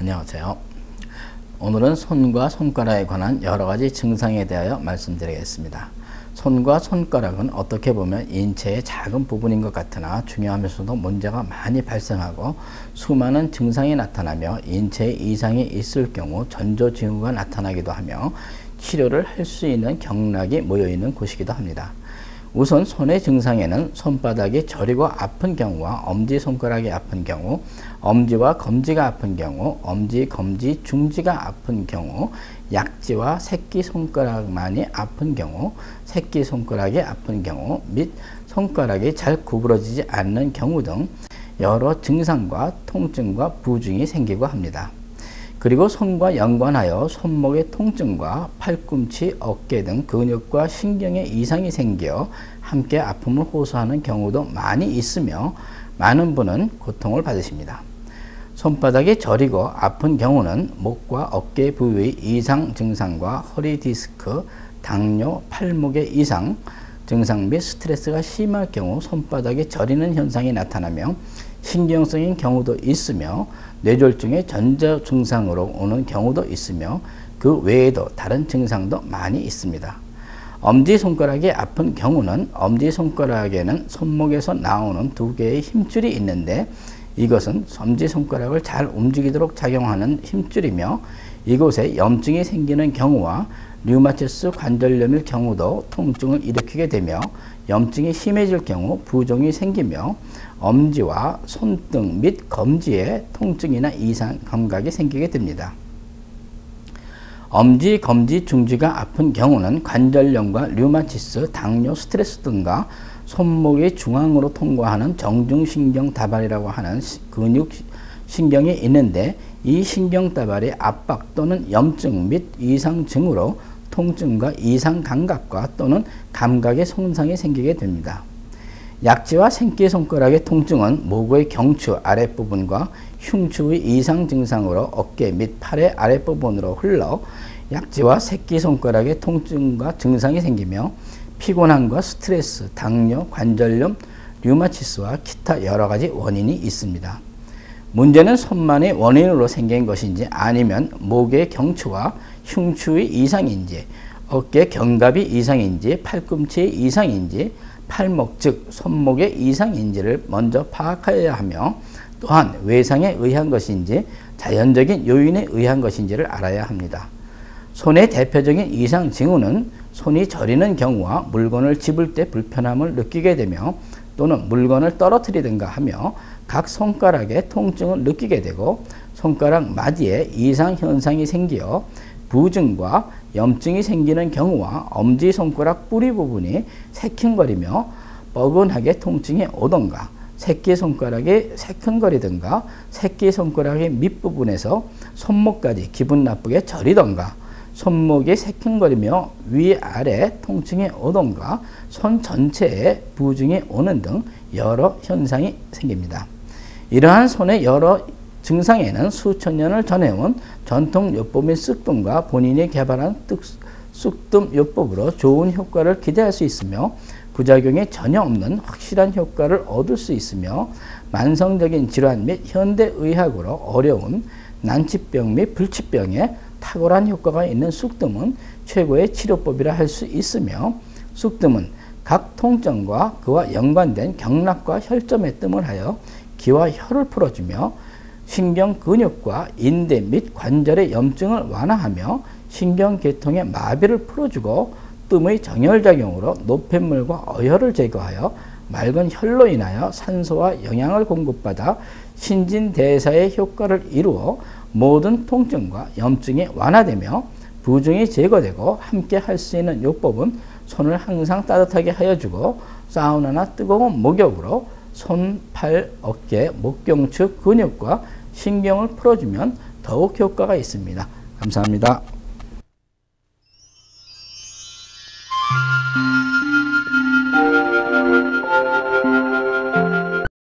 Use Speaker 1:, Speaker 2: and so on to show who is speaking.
Speaker 1: 안녕하세요. 오늘은 손과 손가락에 관한 여러 가지 증상에 대하여 말씀드리겠습니다. 손과 손가락은 어떻게 보면 인체의 작은 부분인 것 같으나 중요하면서도 문제가 많이 발생하고 수많은 증상이 나타나며 인체에 이상이 있을 경우 전조증후가 나타나기도 하며 치료를 할 수 있는 경락이 모여 있는 곳이기도 합니다. 우선 손의 증상에는 손바닥이 저리고 아픈 경우와 엄지손가락이 아픈 경우, 엄지와 검지가 아픈 경우, 엄지, 검지, 중지가 아픈 경우, 약지와 새끼손가락만이 아픈 경우, 새끼손가락이 아픈 경우, 및 손가락이 잘 구부러지지 않는 경우 등 여러 증상과 통증과 부증이 생기고 합니다. 그리고 손과 연관하여 손목의 통증과 팔꿈치, 어깨 등 근육과 신경에 이상이 생겨 함께 아픔을 호소하는 경우도 많이 있으며 많은 분은 고통을 받으십니다. 손바닥이 저리고 아픈 경우는 목과 어깨 부위 이상 증상과 허리 디스크, 당뇨, 팔목의 이상 증상 및 스트레스가 심할 경우 손바닥이 저리는 현상이 나타나며 신경성인 경우도 있으며 뇌졸중의 전자 증상으로 오는 경우도 있으며 그 외에도 다른 증상도 많이 있습니다. 엄지손가락이 아픈 경우는 엄지손가락에는 손목에서 나오는 두 개의 힘줄이 있는데 이것은 엄지손가락을 잘 움직이도록 작용하는 힘줄이며 이곳에 염증이 생기는 경우와 류마티스 관절염일 경우도 통증을 일으키게 되며 염증이 심해질 경우 부종이 생기며 엄지와 손등 및 검지에 통증이나 이상 감각이 생기게 됩니다. 엄지, 검지, 중지가 아픈 경우는 관절염과 류마티스, 당뇨, 스트레스 등과 손목의 중앙으로 통과하는 정중신경 다발이라고 하는 근육 신경이 있는데 이 신경 다발의 압박 또는 염증 및 이상증으로 통증과 이상 감각과 또는 감각의 손상이 생기게 됩니다. 약지와 생기 손가락의 통증은 모구의 경추 아랫부분과 흉추의 이상 증상으로 어깨 및 팔의 아랫부분으로 흘러 약지와 새끼 손가락의 통증과 증상이 생기며 피곤함과 스트레스, 당뇨, 관절염, 류마티스와 기타 여러 가지 원인이 있습니다. 문제는 손만의 원인으로 생긴 것인지 아니면 목의 경추와 흉추의 이상인지 어깨 견갑이 이상인지 팔꿈치의 이상인지 팔목 즉 손목의 이상인지를 먼저 파악해야 하며 또한 외상에 의한 것인지 자연적인 요인에 의한 것인지를 알아야 합니다. 손의 대표적인 이상 징후는 손이 저리는 경우와 물건을 집을 때 불편함을 느끼게 되며 또는 물건을 떨어뜨리든가 하며 각 손가락에 통증을 느끼게 되고 손가락 마디에 이상 현상이 생겨 부증과 염증이 생기는 경우와 엄지손가락 뿌리 부분이 새킹거리며 뻐근하게 통증이 오던가 새끼손가락이 새큰거리든가 새끼손가락의 밑부분에서 손목까지 기분 나쁘게 저리던가 손목이 새킹거리며 위아래 통증이 오던가 손 전체에 부증이 오는 등 여러 현상이 생깁니다. 이러한 손의 여러 증상에는 수천 년을 전해온 전통 요법인 쑥뜸과 본인이 개발한 쑥뜸 요법으로 좋은 효과를 기대할 수 있으며 부작용이 전혀 없는 확실한 효과를 얻을 수 있으며 만성적인 질환 및 현대의학으로 어려운 난치병 및 불치병에 탁월한 효과가 있는 쑥뜸은 최고의 치료법이라 할 수 있으며 쑥뜸은 각 통증과 그와 연관된 경락과 혈점의 뜸을 하여 기와 혈을 풀어주며 신경 근육과 인대 및 관절의 염증을 완화하며 신경 계통의 마비를 풀어주고 뜸의 정혈작용으로 노폐물과 어혈을 제거하여 맑은 혈로 인하여 산소와 영양을 공급받아 신진대사의 효과를 이루어 모든 통증과 염증이 완화되며 부종이 제거되고 함께 할 수 있는 요법은 손을 항상 따뜻하게 하여주고 사우나나 뜨거운 목욕으로 손, 팔, 어깨, 목경추 근육과 신경을 풀어주면 더욱 효과가 있습니다. 감사합니다.